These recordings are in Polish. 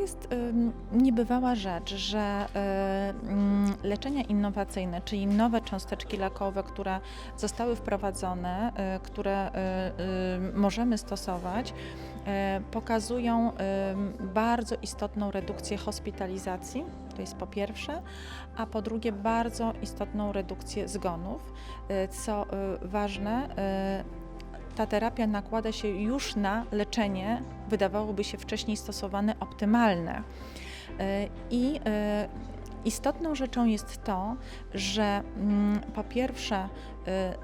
jest niebywała rzecz, że leczenia innowacyjne, czyli nowe cząsteczki lekowe, które zostały wprowadzone, y, które y, y, możemy stosować, pokazują bardzo istotną redukcję hospitalizacji, to jest po pierwsze, a po drugie bardzo istotną redukcję zgonów, co ważne, ta terapia nakłada się już na leczenie, wydawałoby się wcześniej stosowane, optymalne. Y, I y, istotną rzeczą jest to, że mm, po pierwsze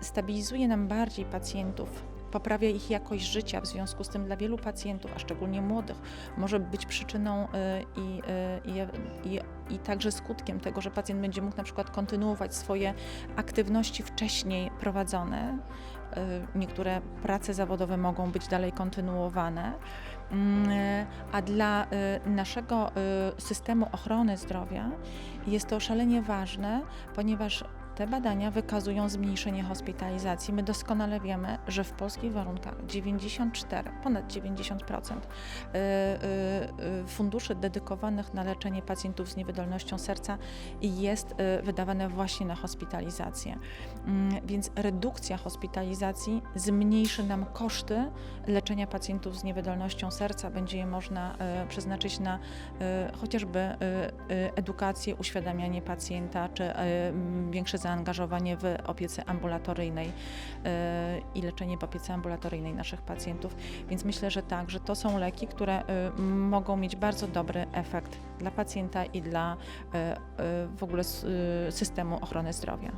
y, stabilizuje nam bardziej pacjentów, poprawia ich jakość życia, w związku z tym dla wielu pacjentów, a szczególnie młodych, może być przyczyną y, i, y, i, i, i także skutkiem tego, że pacjent będzie mógł na przykład kontynuować swoje aktywności wcześniej prowadzone. Y, Niektóre prace zawodowe mogą być dalej kontynuowane, Mm, a dla naszego systemu ochrony zdrowia jest to szalenie ważne, ponieważ te badania wykazują zmniejszenie hospitalizacji. My doskonale wiemy, że w polskich warunkach 94, ponad 90% y, y, y, funduszy dedykowanych na leczenie pacjentów z niewydolnością serca jest wydawane właśnie na hospitalizację. Mm, Więc redukcja hospitalizacji zmniejszy nam koszty leczenia pacjentów z niewydolnością serca. Będzie je można przeznaczyć na chociażby edukację, uświadamianie pacjenta, czy y, m, większe zaangażowanie w opiece ambulatoryjnej y, i leczenie w opiece ambulatoryjnej naszych pacjentów. Więc myślę, że tak, że to są leki, które y, mogą mieć bardzo dobry efekt dla pacjenta i dla y, w ogóle systemu ochrony zdrowia.